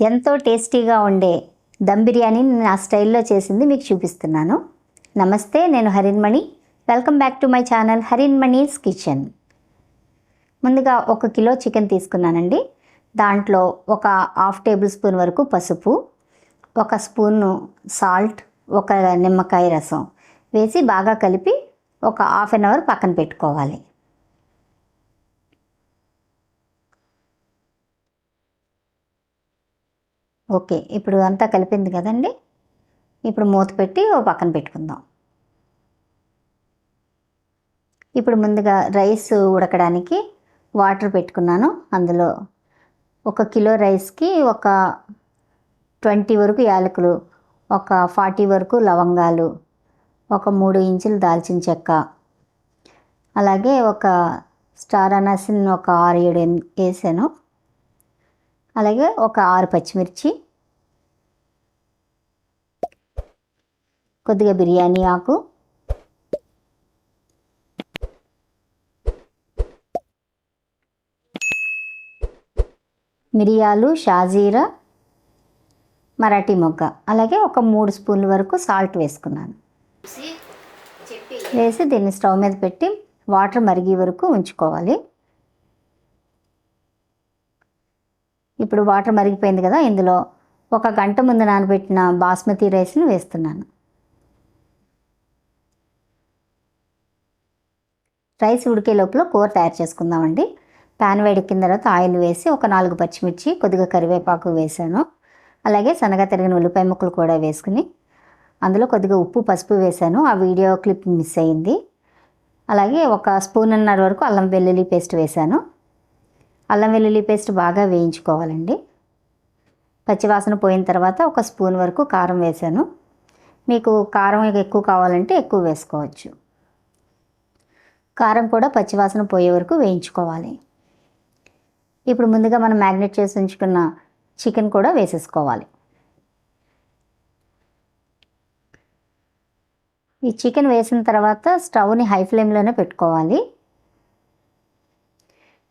ఎంతో టేస్టీగా ఉండే దమ్ బిర్యానీని నా స్టైల్లో చేసింది మీకు చూపిస్తున్నాను. నమస్తే నేను Harinmani welcome back to my channel Harinmani's kitchen ముందుగా ఒక కిలో చికెన్ తీసుకున్నానండి. దాంట్లో ఒక హాఫ్ టేబుల్ స్పూన్ వరకు పసుపు ఒక స్పూను సాల్ట్ ఒక నిమ్మకాయ రసం వేసి బాగా కలిపి ఒక హాఫ్ అన్ అవర్ పక్కన పెట్టుకోవాలి. ఓకే ఇప్పుడు అంతా కలిపింది కదండి. ఇప్పుడు మూత పెట్టి ఓ పక్కన పెట్టుకుందాం. ఇప్పుడు ముందుగా రైస్ ఉడకడానికి వాటర్ పెట్టుకున్నాను. అందులో ఒక కిలో రైస్కి ఒక ట్వంటీ వరకు యాలకులు ఒక ఫార్టీ వరకు లవంగాలు ఒక మూడు ఇంచులు దాల్చిన చెక్క అలాగే ఒక స్టార్ అనాసిన్ ఒక ఆరు ఏడు వేసాను. అలాగే ఒక ఆరు పచ్చిమిర్చి కొద్దిగా బిర్యానీ ఆకు మిరియాలు షాజీరా మరాఠీ మొగ్గ. అలాగే ఒక మూడు స్పూన్ల వరకు సాల్ట్ వేసుకున్నాను. వేసి దీన్ని స్టవ్ మీద పెట్టి వాటర్ మరిగే వరకు ఉంచుకోవాలి. ఇప్పుడు వాటర్ మరిగిపోయింది కదా ఇందులో ఒక గంట ముందు నానబెట్టిన బాస్మతి రైస్ని వేస్తున్నాను. రైస్ ఉడికే లోపల కూర తయారు చేసుకుందామండి. ప్యాన్ వేడెక్కిన తర్వాత ఆయిల్ వేసి ఒక నాలుగు పచ్చిమిర్చి కొద్దిగా కరివేపాకు వేసాను. అలాగే సన్నగా తరిగిన ఉల్లిపాయ ముక్కలు కూడా వేసుకుని అందులో కొద్దిగా ఉప్పు పసుపు వేసాను. ఆ వీడియో క్లిప్ మిస్ అయింది అలాగే ఒక స్పూన్ అన్నర వరకు అల్లం వెల్లుల్లి పేస్ట్ వేసాను. అల్లం వెల్లుల్లి పేస్ట్ బాగా వేయించుకోవాలండి. పచ్చివాసన పోయిన తర్వాత ఒక స్పూన్ వరకు కారం వేసాను. మీకు కారం ఎక్కువ కావాలంటే ఎక్కువ వేసుకోవచ్చు. కారం కూడా పచ్చివాసన పోయే వరకు వేయించుకోవాలి. ఇప్పుడు ముందుగా మనం మ్యాగ్నెట్ చేసి ఉంచుకున్న చికెన్ కూడా వేసేసుకోవాలి. ఈ చికెన్ వేసిన తర్వాత స్టవ్ని హై ఫ్లేమ్లోనే పెట్టుకోవాలి.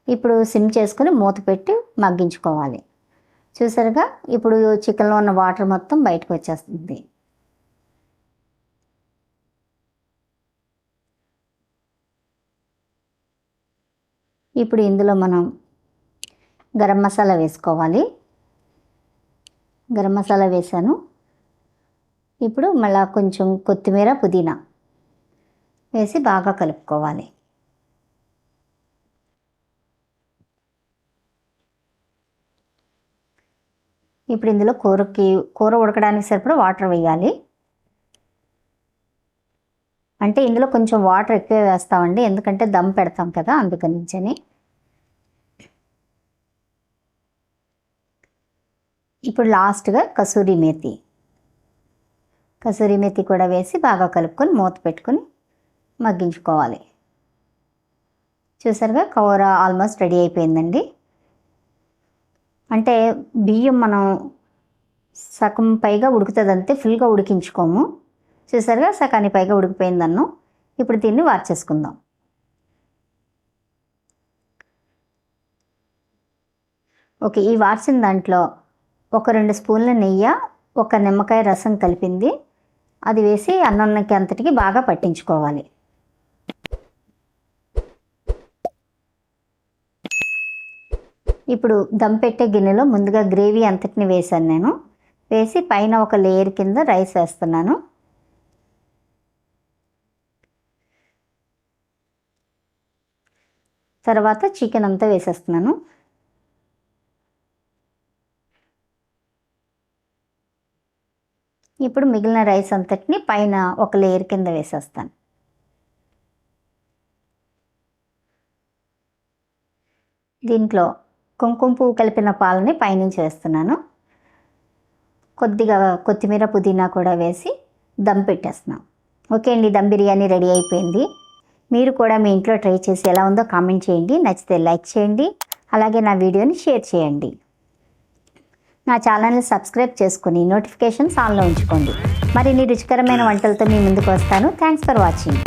ఇప్పుడు సిమ్ చేసుకుని మూత పెట్టి మగ్గించుకోవాలి. చూసారుగా? ఇప్పుడు చికెన్లో ఉన్న వాటర్ మొత్తం బయటకు వచ్చేస్తుంది. ఇప్పుడు ఇందులో మనం గరం మసాలా వేసుకోవాలి. గరం మసాలా వేసాను. ఇప్పుడు మళ్ళా కొంచెం కొత్తిమీర పుదీనా వేసి బాగా కలుపుకోవాలి. ఇప్పుడు ఇందులో కూరకి కూర ఉడకడానికి సరిపడా వాటర్ వేయాలి. అంటే ఇందులో కొంచెం వాటర్ ఎక్కువ వేస్తామండి ఎందుకంటే దమ్ పెడతాం కదా అందుకనించని ఇప్పుడు లాస్ట్గా కసూరి మేతి. కసూరి మేతి కూడా వేసి బాగా కలుపుకొని మూత పెట్టుకొని మగ్గించుకోవాలి. చూసారుగా కూర ఆల్మోస్ట్ రెడీ అయిపోయిందండి. అంటే బియ్యం మనం సగం పైగా ఉడుకుతుంది అంతే ఫుల్గా ఉడికించుకోము. చూసారుగా? సగాని పైగా ఉడికిపోయింది అన్నం ఇప్పుడు దీన్ని వార్చేసుకుందాం. ఓకే ఈ వార్చిన దాంట్లో ఒక రెండు స్పూన్ల నెయ్యి ఒక నిమ్మకాయ రసం కలిపింది. అది వేసి అన్నంకి అంతటికి బాగా పట్టించుకోవాలి. ఇప్పుడు దమ్ పెట్టే గిన్నెలో ముందుగా గ్రేవీ అంతటిని వేసాను నేను. వేసి పైన ఒక లేయర్ కింద రైస్ వేస్తున్నాను. తర్వాత చికెన్ అంతా వేసేస్తున్నాను. ఇప్పుడు మిగిలిన రైస్ అంతటిని పైన ఒక లేయర్ కింద వేసేస్తాను. దీంట్లో కుంకుమ పువ్వు కలిపిన పాలని పైనుంచి వేస్తున్నాను. కొద్దిగా కొత్తిమీర పుదీనా కూడా వేసి దమ్ పెట్టేస్తున్నాం ఓకే అండి దమ్ బిర్యానీ రెడీ అయిపోయింది. మీరు కూడా మీ ఇంట్లో ట్రై చేసి ఎలా ఉందో కామెంట్ చేయండి. నచ్చితే లైక్ చేయండి. అలాగే నా వీడియోని షేర్ చేయండి. నా ఛానల్ని సబ్స్క్రైబ్ చేసుకుని నోటిఫికేషన్స్ ఆన్లో ఉంచుకోండి. మరిన్ని రుచికరమైన వంటలతో మీ ముందుకు వస్తాను. Thanks for watching.